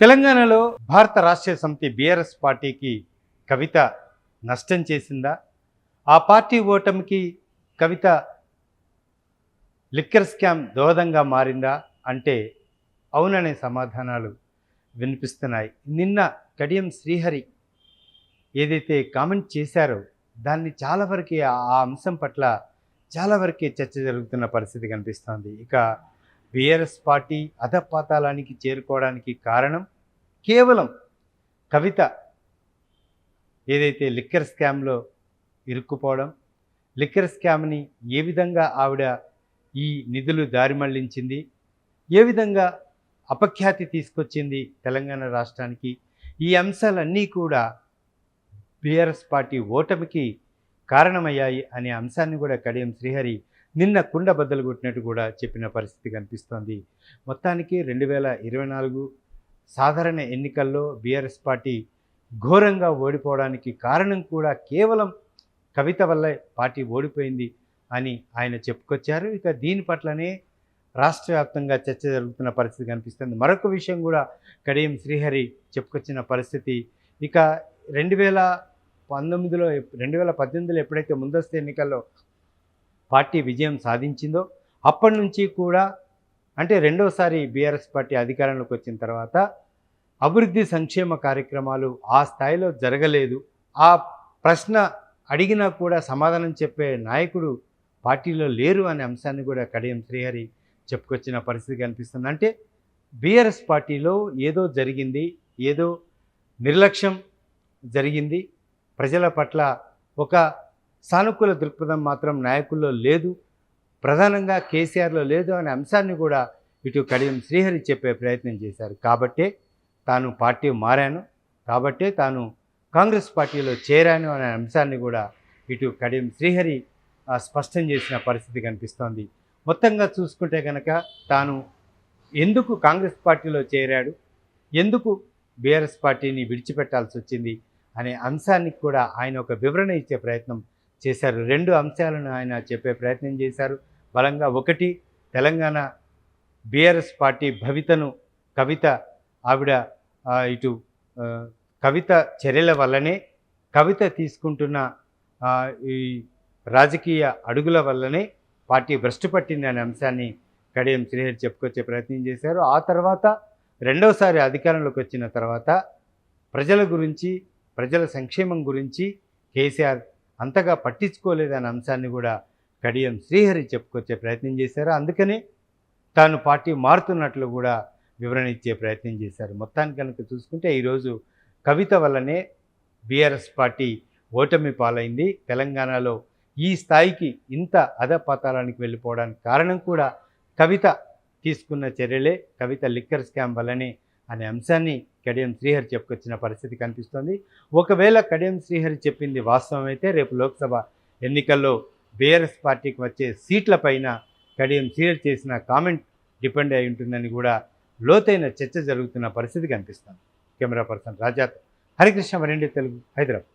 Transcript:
తెలంగాణలో భారత రాష్ట్రీయ సమితి బీఆర్ఎస్ పార్టీకి కవిత నష్టం చేసిందా? ఆ పార్టీ ఓటమికి కవిత లిక్కర్ స్కామ్ దోహదంగా మారిందా? అంటే అవుననే సమాధానాలు వినిపిస్తున్నాయి. నిన్న కడియం శ్రీహరి ఏదైతే కామెంట్ చేశారో దాన్ని చాలా వరకే ఆ అంశం పట్ల చాలా వరకే చర్చ జరుగుతున్న పరిస్థితి కనిపిస్తోంది. ఇక బీఆర్ఎస్ పార్టీ అధపాతాళానికి చేరుకోవడానికి కారణం కేవలం కవిత ఏదైతే లిక్కర్ స్కామ్లో ఇరుక్కుపోవడం లిక్కర్ స్కామ్ని ఏ విధంగా ఆవిడ ఈ నిధులు దారి మళ్ళించింది ఏ విధంగా అపఖ్యాతి తీసుకొచ్చింది తెలంగాణ రాష్ట్రానికి ఈ అంశాలన్నీ కూడా బీఆర్ఎస్ పార్టీ ఓటమికి కారణమయ్యాయి అనే అంశాన్ని కూడా కడియం శ్రీహరి నిన్న కుండ బద్దలు కొట్టినట్టు కూడా చెప్పిన పరిస్థితి కనిపిస్తోంది. మొత్తానికి రెండు వేల ఇరవై నాలుగు సాధారణ ఎన్నికల్లో బీఆర్ఎస్ పార్టీ ఘోరంగా ఓడిపోవడానికి కారణం కూడా కేవలం కవిత వల్లే పార్టీ ఓడిపోయింది అని ఆయన చెప్పుకొచ్చారు. ఇక దీని పట్లనే రాష్ట్ర వ్యాప్తంగా చర్చ జరుగుతున్న పరిస్థితి కనిపిస్తుంది. మరొక విషయం కూడా కడియం శ్రీహరి చెప్పుకొచ్చిన పరిస్థితి. ఇక రెండు వేల పంతొమ్మిదిలో రెండు వేల పద్దెనిమిదిలో ఎప్పుడైతే ముందస్తు ఎన్నికల్లో పార్టీ విజయం సాధించిందో అప్పటి నుంచి కూడా అంటే రెండోసారి బీఆర్ఎస్ పార్టీ అధికారంలోకి వచ్చిన తర్వాత అభివృద్ధి సంక్షేమ కార్యక్రమాలు ఆ స్థాయిలో జరగలేదు. ఆ ప్రశ్న అడిగినా కూడా సమాధానం చెప్పే నాయకుడు పార్టీలో లేరు అనే అంశాన్ని కూడా కడియం శ్రీహరి చెప్పుకొచ్చిన పరిస్థితి కనిపిస్తుంది అంటే బీఆర్ఎస్ పార్టీలో ఏదో జరిగింది ఏదో నిర్లక్ష్యం జరిగింది. ప్రజల పట్ల ఒక సానుకూల దృక్పథం మాత్రం నాయకుల్లో లేదు ప్రధానంగా కేసీఆర్లో లేదు అనే అంశాన్ని కూడా ఇటు కడియం శ్రీహరి చెప్పే ప్రయత్నం చేశారు. కాబట్టే తాను పార్టీ మారాను కాబట్టే తాను కాంగ్రెస్ పార్టీలో చేరాను అనే అంశాన్ని కూడా ఇటు కడియం శ్రీహరి స్పష్టం చేసిన పరిస్థితి కనిపిస్తోంది. మొత్తంగా చూసుకుంటే కనుక తాను ఎందుకు కాంగ్రెస్ పార్టీలో చేరాడు ఎందుకు బీఆర్ఎస్ పార్టీని విడిచిపెట్టాల్సి వచ్చింది అనే అంశానికి కూడా ఆయన ఒక వివరణ ఇచ్చే ప్రయత్నం చేశారు. రెండు అంశాలను ఆయన చెప్పే ప్రయత్నం చేశారు. బలంగా ఒకటి తెలంగాణ బీఆర్ఎస్ పార్టీ భవితను కవిత ఆవిడ ఇటు కవిత చర్యల వల్లనే కవిత తీసుకుంటున్న ఈ రాజకీయ అడుగుల వల్లనే పార్టీ భ్రష్టు పట్టింది అనే అంశాన్ని కడియం శ్రీహరి చెప్పుకొచ్చే ప్రయత్నం చేశారు. ఆ తర్వాత రెండవసారి అధికారంలోకి వచ్చిన తర్వాత ప్రజల గురించి ప్రజల సంక్షేమం గురించి కేసీఆర్ అంతగా పట్టించుకోలేదనే అంశాన్ని కూడా కడియం శ్రీహరి చెప్పుకొచ్చే ప్రయత్నం చేశారు. అందుకనే తాను పార్టీ మారుతున్నట్లు కూడా వివరణ ఇచ్చే ప్రయత్నం చేశారు. మొత్తానికి కనుక చూసుకుంటే ఈరోజు కవిత వల్లనే బీఆర్ఎస్ పార్టీ ఓటమి పాలైంది. తెలంగాణలో ఈ స్థాయికి ఇంత అధపతాళానికి వెళ్ళిపోవడానికి కారణం కూడా కవిత తీసుకున్న చర్యలే. కవిత లిక్కర్ స్కామ్ వల్లనే అనే అంశాన్ని కడియం శ్రీహరి చెప్పుకొచ్చిన పరిస్థితి కనిపిస్తోంది. ఒకవేళ కడియం శ్రీహరి చెప్పింది వాస్తవం అయితే రేపు లోక్సభ ఎన్నికల్లో బీఆర్ఎస్ పార్టీకి వచ్చే సీట్ల పైన కడియం శ్రీహరి చేసిన కామెంట్ డిపెండ్ అయి ఉంటుందని కూడా లోతైన చర్చ జరుగుతున్న పరిస్థితి కనిపిస్తుంది. కెమెరా పర్సన్ రాజాత్ హరికృష్ణ మరెండి తెలుగు హైదరాబాద్.